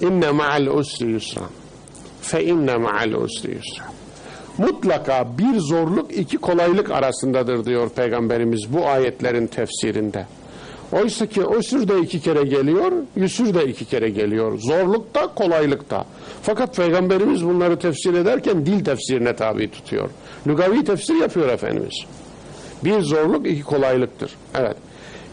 İnne ma'al usri yusra. Fe inne ma'al usri yusra. Mutlaka bir zorluk iki kolaylık arasındadır diyor Peygamberimiz bu ayetlerin tefsirinde. Oysa ki usür de iki kere geliyor, yüsür de iki kere geliyor. Zorluk da kolaylık da. Fakat Peygamberimiz bunları tefsir ederken dil tefsirine tabi tutuyor. Lugavi tefsir yapıyor Efendimiz. Bir zorluk iki kolaylıktır. Evet.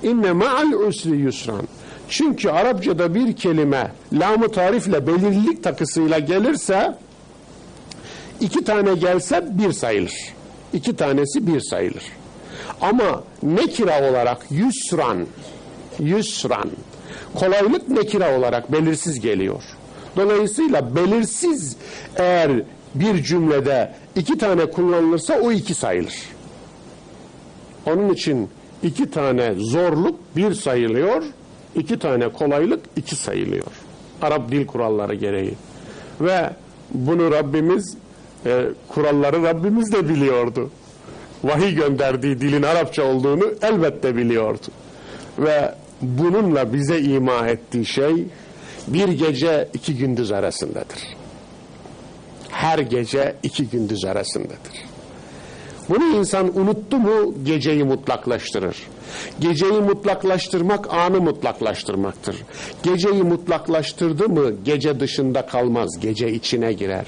İnne ma'al usri yusran. Çünkü Arapçada bir kelime lam-ı tarifle belirlilik takısıyla gelirse iki tane gelse bir sayılır. İki tanesi bir sayılır. Ama nekira olarak yusran yusran kolaylık nekira olarak belirsiz geliyor. Dolayısıyla belirsiz eğer bir cümlede iki tane kullanılırsa o iki sayılır. Onun için iki tane zorluk bir sayılıyor, iki tane kolaylık iki sayılıyor. Arap dil kuralları gereği. Ve bunu Rabbimiz, e, kuralları Rabbimiz de biliyordu. Vahiy gönderdiği dilin Arapça olduğunu elbette biliyordu. Ve bununla bize ima ettiği şey bir gece iki gündüz arasındadır. Her gece iki gündüz arasındadır. Bunu insan unuttu mu geceyi mutlaklaştırır. Geceyi mutlaklaştırmak anı mutlaklaştırmaktır. Geceyi mutlaklaştırdı mı gece dışında kalmaz, gece içine girer.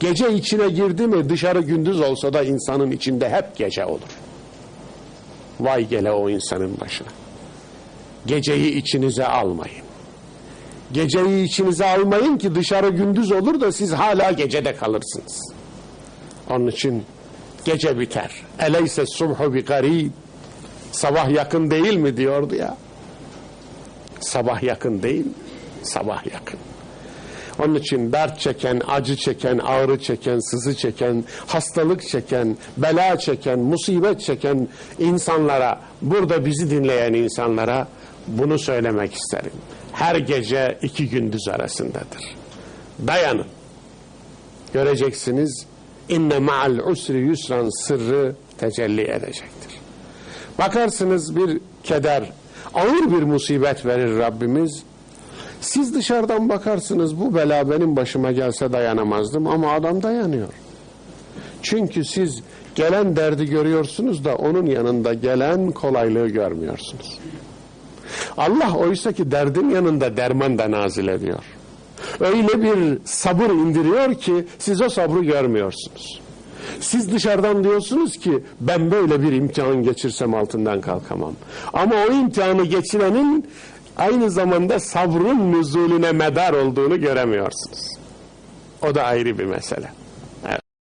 Gece içine girdi mi dışarı gündüz olsa da insanın içinde hep gece olur. Vay gele o insanın başına. Geceyi içinize almayın. Geceyi içinize almayın ki dışarı gündüz olur da siz hala gecede kalırsınız. Onun için gece biter. Eleyse subhu bi garib. Sabah yakın değil mi diyordu ya. Sabah yakın değil mi? Sabah yakın. Onun için dert çeken, acı çeken, ağrı çeken, sızı çeken, hastalık çeken, bela çeken, musibet çeken insanlara, burada bizi dinleyen insanlara bunu söylemek isterim. Her gece iki gündüz arasındadır. Dayanın. Göreceksiniz inne ma'al usri yusran sırrı tecelli edecektir. Bakarsınız bir keder, ağır bir musibet verir Rabbimiz. Siz dışarıdan bakarsınız bu bela benim başıma gelse dayanamazdım ama adam dayanıyor. Çünkü siz gelen derdi görüyorsunuz da onun yanında gelen kolaylığı görmüyorsunuz. Allah oysa ki derdin yanında derman da nazil ediyor. Öyle bir sabır indiriyor ki siz o sabrı görmüyorsunuz. Siz dışarıdan diyorsunuz ki ben böyle bir imtihan geçirsem altından kalkamam. Ama o imtihanı geçirenin aynı zamanda sabrın nüzulüne medar olduğunu göremiyorsunuz. O da ayrı bir mesele.